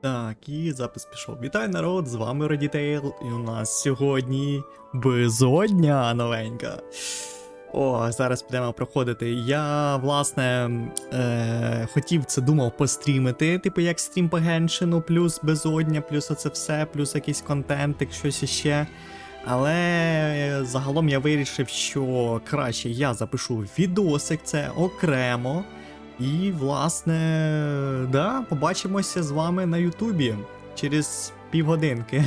Так, і запис пішов. Вітаю народ, з вами Reditail, і у нас сьогодні безодня новенька. О, зараз підемо проходити. Я, власне, е, хотів це думав пострімити, типу як стрім по Геншину, плюс безодня, плюс оце все, плюс якийсь контентик, щось іще. Але загалом я вирішив, що краще я запишу відосик, це окремо. І, власне, да, побачимося з вами на Ютубі через півгодинки.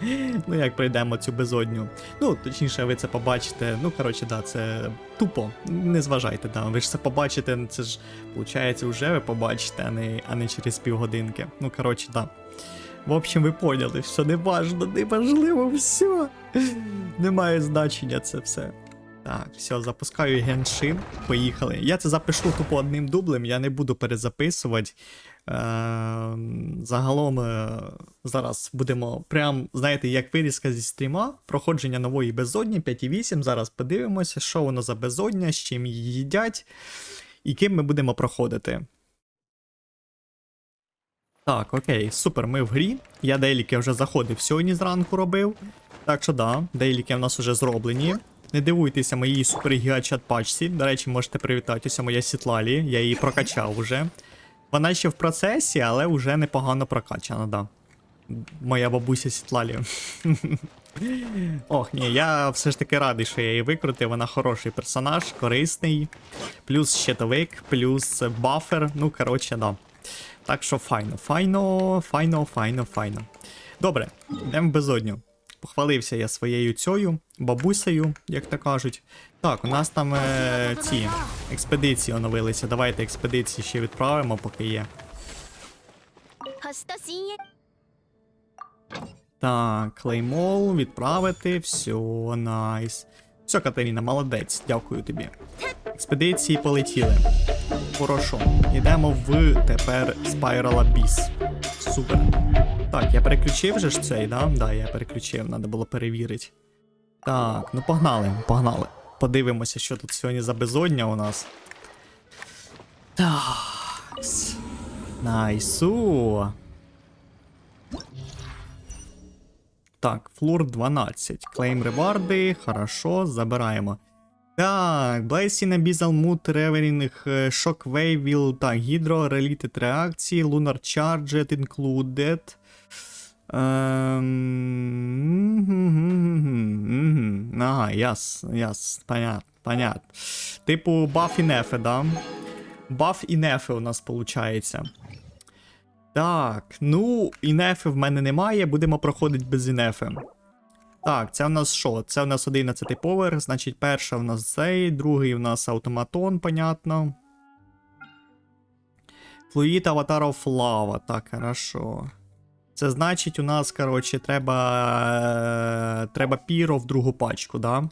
ну, як пройдемо цю безодню. Ну, точніше, ви це побачите. Ну, коротше, да, це тупо. Не зважайте, да. Ви ж це побачите, це ж, виходить, вже ви побачите, а не, а не через півгодинки. Ну, коротше, да. В общем, ви поняли, все не важно, не важливо, все. Немає значення це все. Так, все, запускаю геншин. Поїхали. Я це запишу тупо одним дублем, я не буду перезаписувати. Е, загалом е, зараз будемо прям, знаєте, як вирізка зі стріма, проходження нової безодні 5.8. Зараз подивимося, що воно за безодня, з чим її їдять, і ким ми будемо проходити. Так, окей, супер, ми в грі. Я дейліки вже заходив сьогодні зранку робив. Так що да, дейліки в нас вже зроблені. Не дивуйтеся моїй супергігачат пачці. До речі, можете привітатися, моя Сітлалі, я її прокачав уже. Вона ще в процесі, але вже непогано прокачана, да. Моя бабуся Сітлалі. Ох, ні, я все ж таки радий, що я її викрутив. Вона хороший персонаж, корисний, плюс щитовик, плюс бафер. Ну, коротше, да. Так що файно, файно, файно, файно, файно. Добре, йдемо в безодню. Похвалився я своєю цьою, бабусею, як то кажуть. Так, у нас там е ці експедиції оновилися. Давайте експедиції ще відправимо, поки є. Так, клеймол, відправити. Все, найс. Все, Катерина, молодець. Дякую тобі. Експедиції полетіли. Хорошо. Йдемо в тепер Спайрала Біс. Супер. Так, я переключив же ж цей, да? Да, я переключив, треба було перевірити. Так, ну погнали, погнали. Подивимося, що тут сьогодні за безодня у нас. Так. Найсу. Так, флур 12. Клейм реварди. Хорошо, забираємо. Так, Blazing Abyssal Mood Reveling е, Shockwave Will, так, Hydro Related реакції, Lunar Charged Included. Ем, Ага, яс, яс, понятно, понятно. Типу баф і нефи, да? Баф і нефи у нас виходить. Так, ну, інефи в мене немає, будемо проходити без інефи. Так, це в нас що? Це в нас 11 поверх, значить, перша в нас цей, другий в нас автоматон, понятно. Флуїд Аватар of Lava, так, хорошо. Це значить, у нас, коротше, треба. е, Треба піро в другу пачку, да?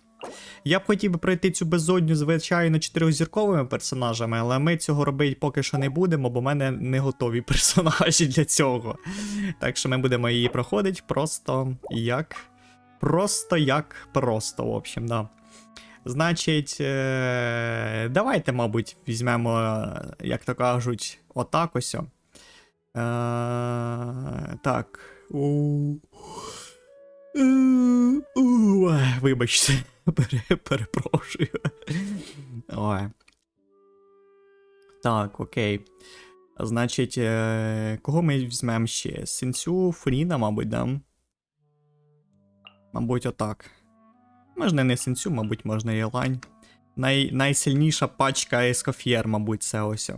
Я б хотів би пройти цю безодню, звичайно, чотирьохзірковими персонажами, але ми цього робити поки що не будемо, бо в мене не готові персонажі для цього. Так що ми будемо її проходити просто як. Просто як просто, в общем, да. Значить, е- давайте, мабуть, візьмемо, як то кажуть, отак ось. Е- так. Е, Вибачте, пере- перепрошую. Ой. Так, окей. Значить, е- кого ми візьмемо ще? Сенсю, Фріна, мабуть, да? Мабуть, отак. Можна не сенсю, мабуть, можна і лань. Най, найсильніша пачка ескофєр, мабуть, це ось.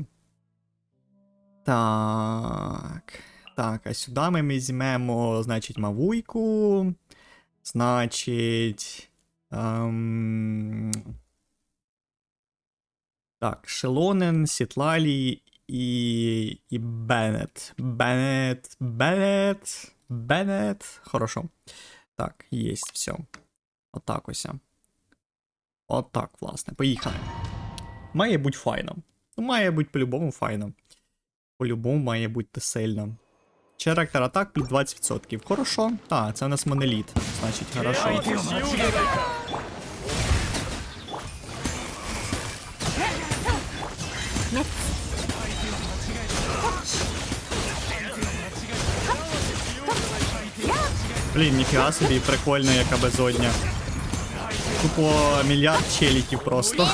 Так. Так, а сюди ми візьмемо, значить, мавуйку. Значить. Ем... Так, Шелонен, Сітлалі і. і Беннет. Беннет. Беннет. Беннет. Хорошо. Так, єсть, все. Отак ось. Отак, власне. Поїхали. Має бути файно. Ну, має бути по-любому файно. По-любому має бути сильно. Черактер атак плюс 20%. Хорошо. Так, це у нас моноліт. Значить, хорошо. Блін, ніфіга собі, прикольно, яка безодня. Тупо мільярд челіків просто.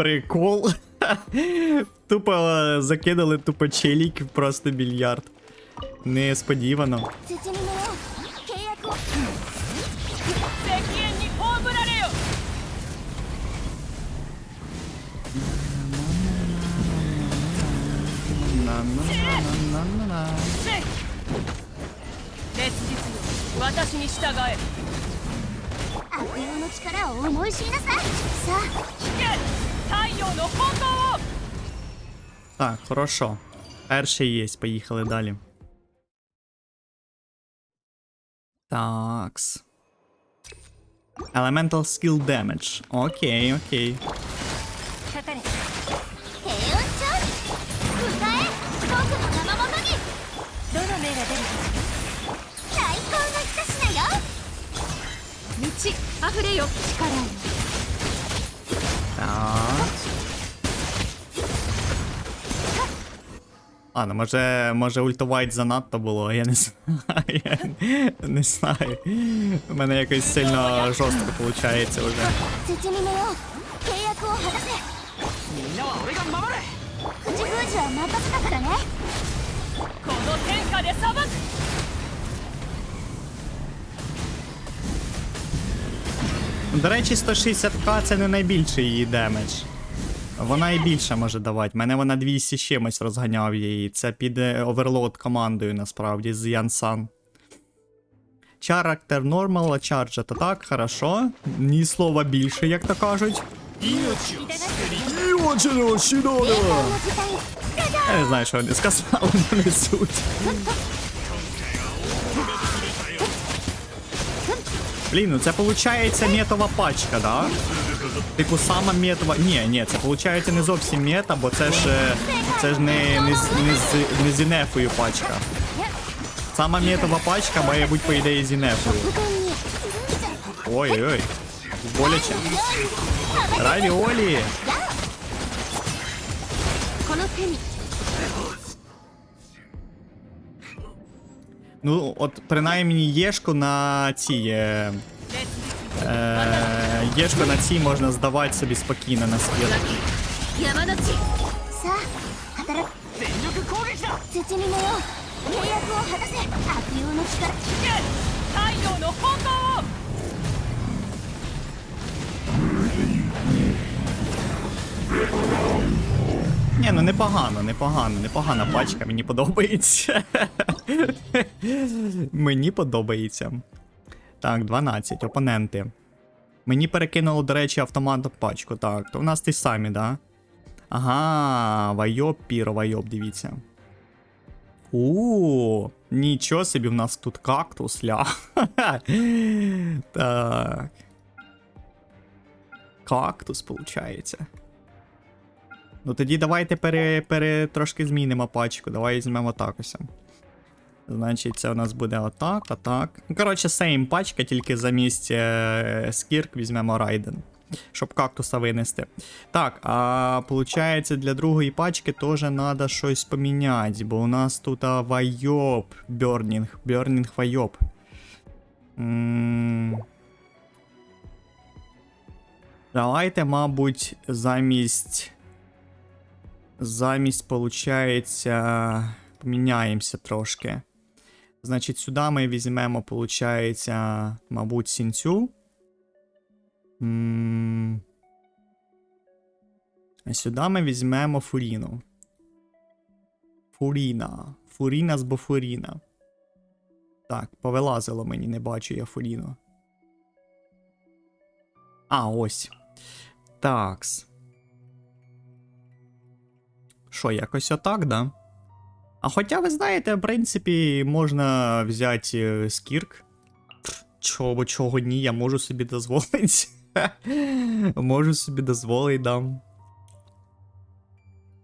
Прикол. Тупо закидали тупо челіків просто мільярд. Несподівано. Так, хорошо. Перший є, поїхали далі. Такс. Elemental Skill Damage. Окей, окей. Мічі, афрею, шкарай. Так. А, ну може, може ультувайт занадто було, я не знаю. Не знаю. У мене якось сильно жорстко виходить вже. До речі, 160к це не найбільший її демедж. Вона і більше може давати. Мене вона 200 чимось розганяв її. Це піде оверлоуд командою насправді з Янсан. Character normal, charge атак, хорошо. Ні слова більше, як то кажуть. Я не знаю, що вони сказали, але не суть. Блін, ну це виходить метова пачка, да? Типу сама метова. Ні, ні, це виходить не зовсім мета, бо це ж це ж не не, не, з, не з інефою пачка. Сама метова пачка має бути, по ідеї, з інефою. Ой-ой. Боляче. Ралі Олі. Ну, от принаймні єшку на цій. Е, е, єшку на цій можна здавати собі спокійно на світ. Ні, ну непогано, непогано, непогана пачка, мені подобається. мені подобається. Так, 12, опоненти. Мені перекинуло, до речі, автоматом пачку. Так, то в нас ті самі, да? Ага, вайоп, піро, вайоп, дивіться. У, нічого собі, в нас тут кактус, ля. так. Кактус, получається. Ну тоді давайте пере, пере, трошки змінимо пачку. Давай візьмемо так ось. Значить, це у нас буде отак, отак. Ну, коротше, сейм пачка, тільки замість е, скірк візьмемо райден. Щоб кактуса винести. Так, а получається для другої пачки теж треба щось поміняти, бо у нас тут а, вайоп, бьорнінг, бьорнінг вайоп. Давайте, мабуть, замість. Замість, получається, поміняємося трошки. Значить, сюди ми візьмемо, получається, мабуть, сінцю. Сюди ми візьмемо фуріну. Фуріна. Фуріна з бофуріна. Так, повилазило мені, не бачу я фуріну. А, ось. Такс. Що, якось отак, да? А хоча, ви знаєте, в принципі, можна взяти е, скірк. Чого чого ні, я можу собі дозволити. можу собі дозволити, дам.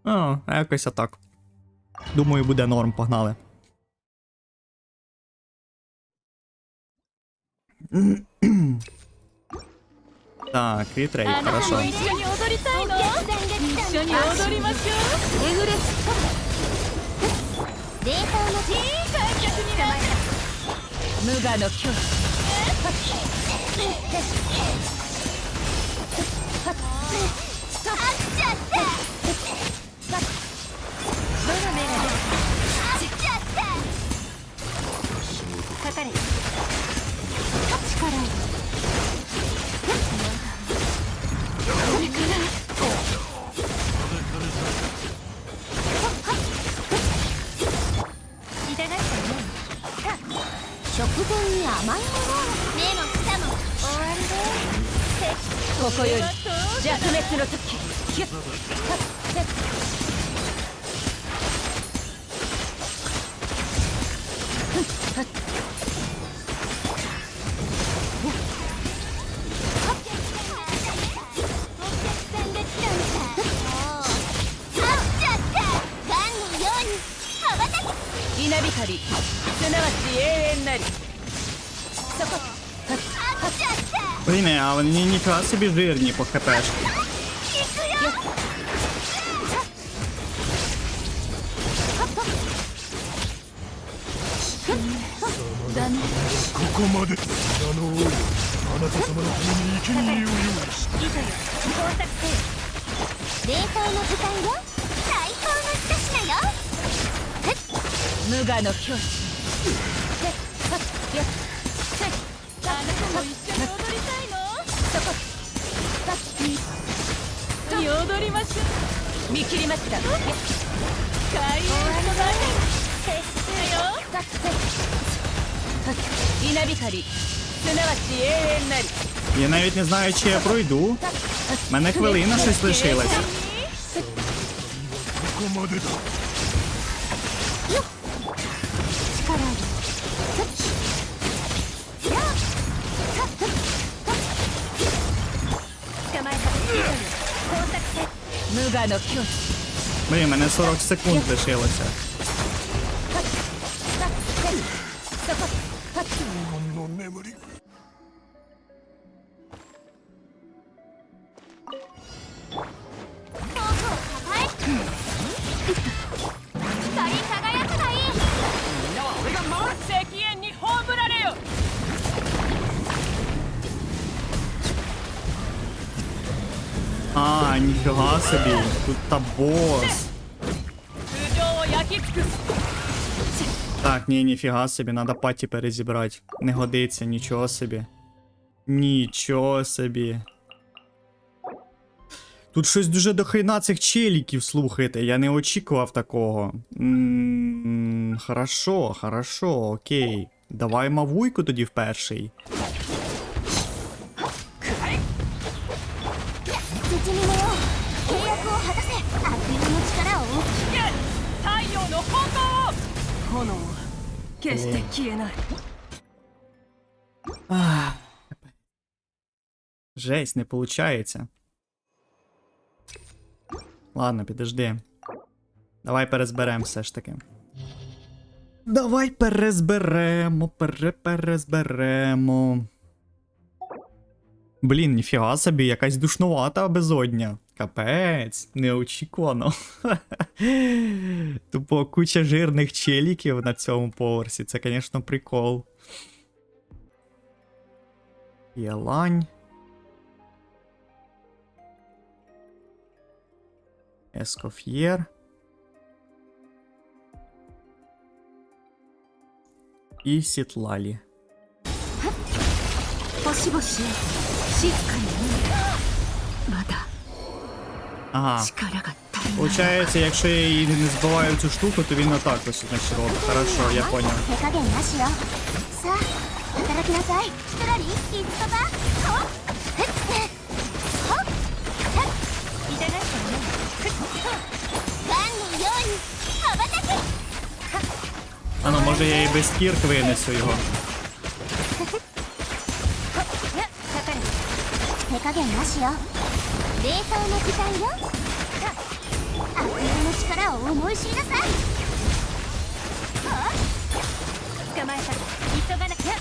А, якось атак. Думаю, буде норм, погнали. Так, вітрей, хорошо. デーのをいいにな無我の食前に甘いもの目も舌も。終わりでここより弱滅の時。Блін, а вони ніфіга собі жирні по хпшки. ここまであの王よあなた様のために生贄を用意した冷凍の時間よ最高の一品よ無我の境地あなたも一緒に踊りたいのに踊りましょう見切りました開演の前撤収よ稲光すなわち永遠なり Я навіть не знаю, чи я пройду. У мене хвилина щось лишилася. ここまでだ Блін, мене 40 секунд лишилося. собі, тут та босс. Так, ні, ніфіга собі, надо паті перезібрати. Не годиться, нічого собі. Нічого собі. Тут щось дуже дохрена цих челіків, слухайте. Я не очікував такого. М хорошо, хорошо, окей. Давай мавуйку тоді в перший. の炎を炎は決して消えない Ах. Жесть, не получається. Ладно, підожди. Давай перезберемо все ж таки. Давай перезберемо, пере перезберемо. Блін, ніфіга собі, якась душнувата безодня. Капець, неочікувано. Тупо куча жирних челіків на цьому поверсі. Це, звісно, прикол. Єлань. Ескоф'єр. І Сітлалі. 星々静かにまだ Ага. Получається, якщо я її не збиваю цю штуку, то він отак ось значить робить. Хорошо, я понял. А може я і без кірк винесу його. かかれ手加減なしよ冷凍の時間よ悪用の力を思い知りなさいはあ捕まえた急がなきゃ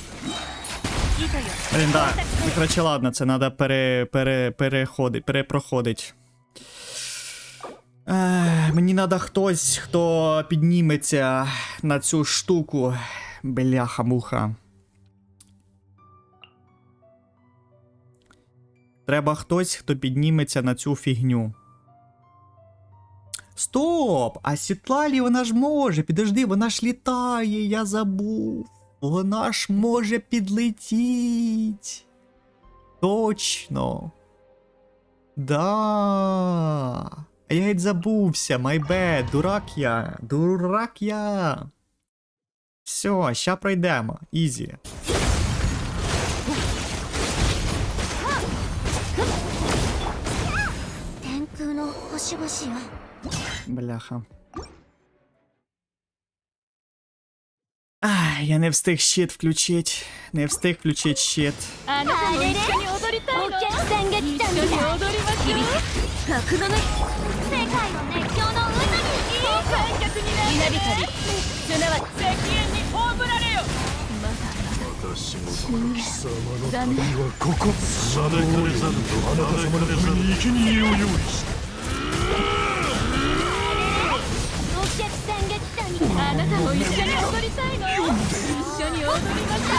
糸よ Блін, да. Ну, коротше, ладно, це треба пере, пере, переходить, перепроходить. Е, мені треба хтось, хто підніметься на цю штуку. Бляха-муха. Треба хтось, хто підніметься на цю фігню. Стоп! А Сітлалі вона ж може. Підожди, вона ж літає, я забув. Вона ж може підлетіть. Точно. Да. А я геть забувся, bad, дурак я, дурак я. Все, ща пройдемо. Ізі. Бляха. А, я не встиг щит включить. Не встиг включить щит. 一緒に踊りたいの一緒に踊りましょ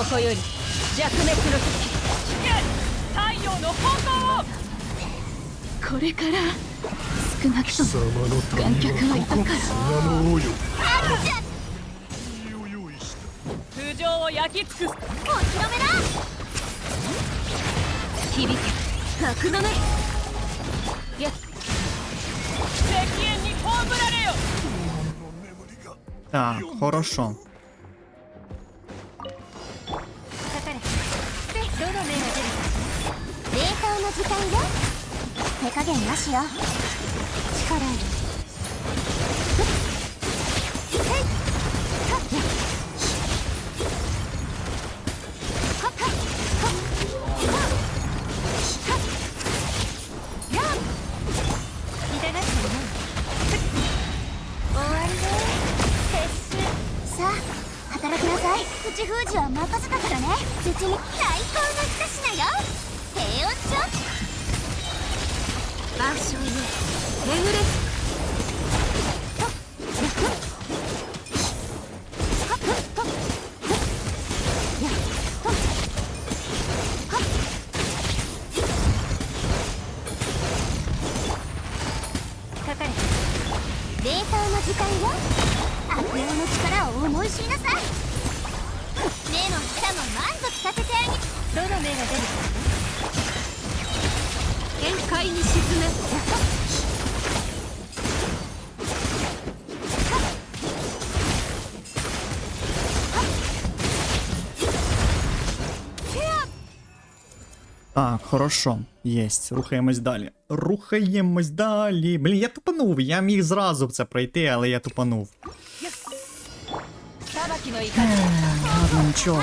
うここより弱滅の時太陽の方向をこれから少なくとも観客はいたからを焼き尽くすお披露目だ響け格の目 Так, хорошо. 封じは任せたからね。絶に最高の一品よ。低温調万象よ眠れ Так, хорошо, єсть. Рухаємось далі. Рухаємось далі. Блін, я тупанув. Я міг зразу це пройти, але я тупанув. Ладно, нічого.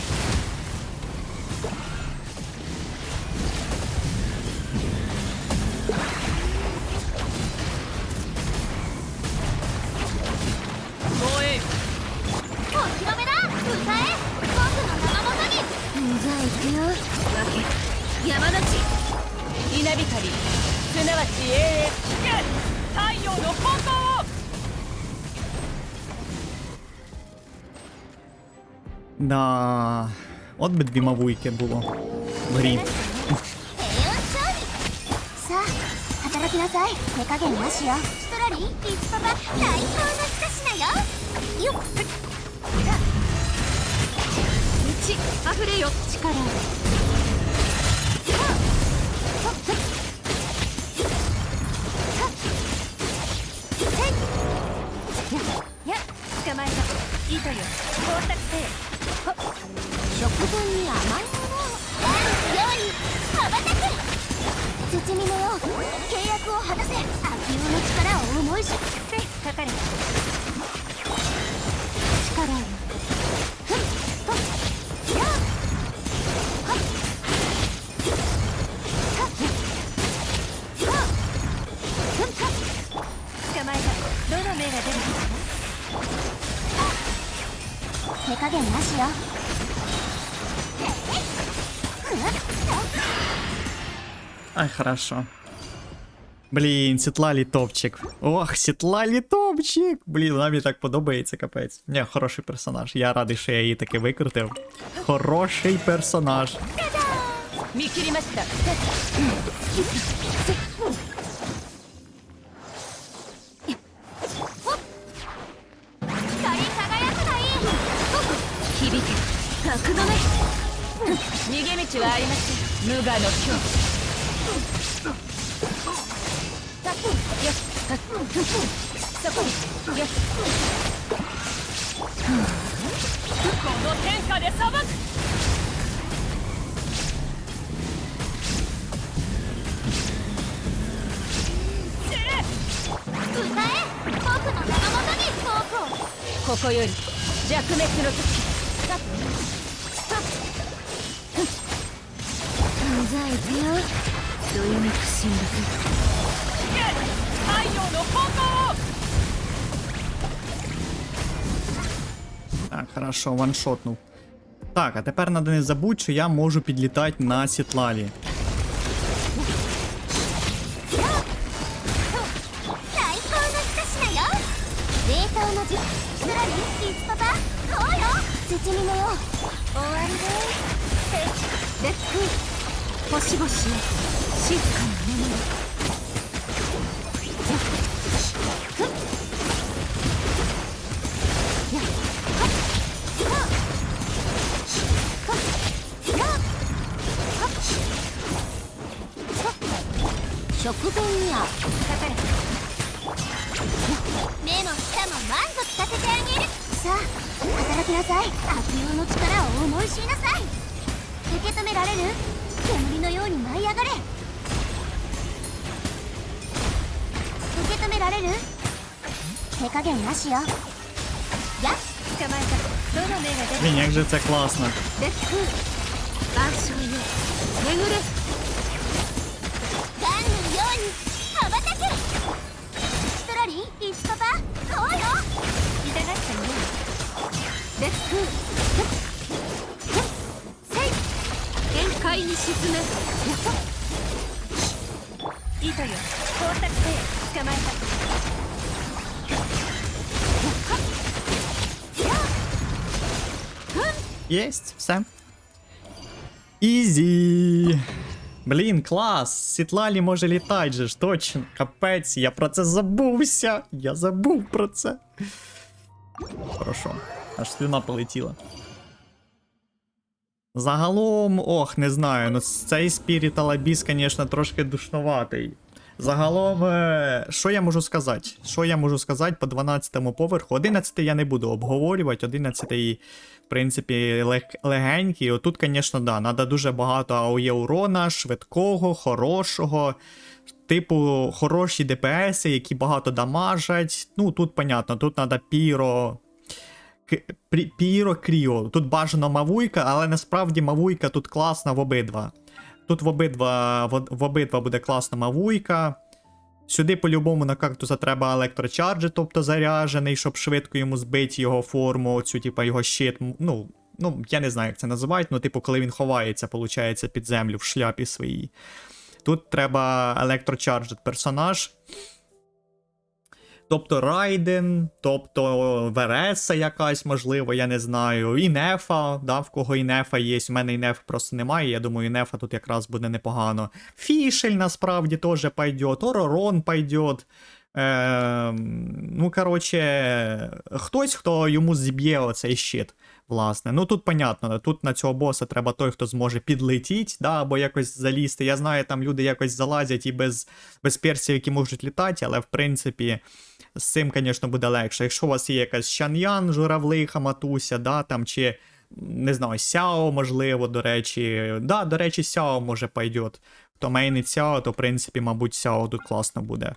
Да. От би дві мавуйки було. в грі. Yeah. 捕まえた。いいとよ。光沢性。部分に甘いものを。あるように羽ばたく包みのよう。契約を果たせ。秋生の力を思いし。せかかれ力を Ай, хорошо. Блін, Сітлалі топчик. Ох, Сітлалі топчик. Блін, вона мені так подобається, капець. Ні, хороший персонаж. Я радий, що я її таки викрутив. Хороший персонаж. 逃げ道はありません。無我の境。よっ。そこによっ。この天下で裁く歌え僕の名のもとにフォークをここより弱滅の時じゃあ行くよどよめく進学太陽の炎 Так, хорошо, ваншотнув. Так, а тепер треба не забудь, що я можу підлітати на Сітлалі. 食分にはかかれ目も舌も満足させてあげるさあ働きなさい悪用の力を思い知りなさい受け止められる煙のように舞い上がれ受け止められる手加減なしよやっ捕まえたどの目が出る Блін, як же це класно. 烈風万象よ巡れ 限界に沈め糸よ工作せよ捕まえた Єсть, все. Ізі. Блін, клас. Сітлалі може літати же ж, точно. Капець, я про це забувся. Я забув про це. Хорошо. Аж слюна полетіла. Загалом, ох, не знаю, ну цей Spirit Alabis, звісно, трошки душноватий. Загалом, е, що я можу сказати? Що я можу сказати по 12 поверху? 11 я не буду обговорювати, 11 в принципі, лег- легенький. Отут, звісно, да, треба дуже багато АОЄ урона, швидкого, хорошого. Типу, хороші ДПСи, які багато дамажать. Ну, тут понятно, тут треба піро. Піро Кріо. Тут бажано Мавуйка, але насправді Мавуйка тут класна в обидва. Тут в обидва, в обидва буде класна Мавуйка. Сюди по-любому на кактуса треба електрочарджі, тобто заряджений, щоб швидко йому збити його форму, цю, типу, його щит. Ну, ну, я не знаю, як це називають, ну, типу, коли він ховається, виходить, під землю в шляпі своїй. Тут треба електрочарджет персонаж. Тобто Райден, тобто Вереса якась, можливо, я не знаю. І Нефа, да, в кого і Нефа є. У мене і Неф просто немає. Я думаю, Нефа тут якраз буде непогано. Фішель насправді теж пайдет, Оророн пойдет. Е, ну, коротше, хтось, хто йому зіб'є оцей щит. Власне, ну тут понятно, тут на цього боса треба той, хто зможе підлетіти, да, або якось залізти. Я знаю, там люди якось залазять і без, без персів, які можуть літати, але в принципі з цим, звісно, буде легше. Якщо у вас є якась Шан'ян, журавлиха, матуся, да, там, чи не знаю, Сяо, можливо, до речі. Да, до речі, Сяо може пойдет. Хто мейнить Сяо, то в принципі, мабуть, Сяо тут класно буде.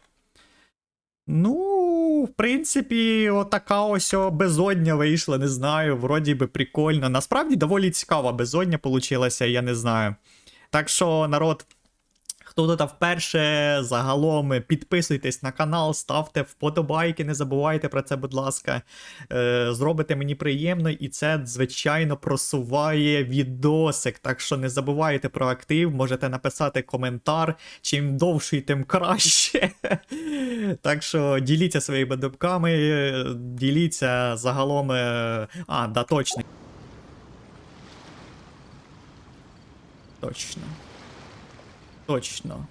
Ну, в принципі, отака ось безодня вийшла, не знаю. Вроді би прикольно. Насправді доволі цікава безодня получилася, я не знаю. Так що, народ, хто тут вперше, загалом підписуйтесь на канал, ставте вподобайки, не забувайте про це, будь ласка. Е, зробите мені приємно, і це, звичайно, просуває відосик. Так що не забувайте про актив, можете написати коментар. Чим довший, тим краще. Так що діліться своїми думками, діліться загалом. е, А, да, точно. Точно. Точно.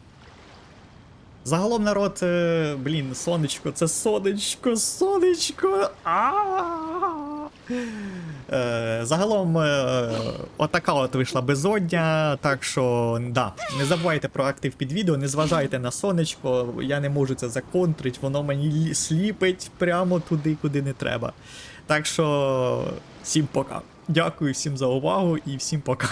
Загалом народ, е, блін, сонечко, це сонечко, сонечко. А-а-а. Е, Загалом, е, отака от вийшла безодня. Так що, да, не забувайте про актив під відео, не зважайте на сонечко. Я не можу це законтрити, воно мені сліпить прямо туди, куди не треба. Так що, всім пока. Дякую всім за увагу і всім пока.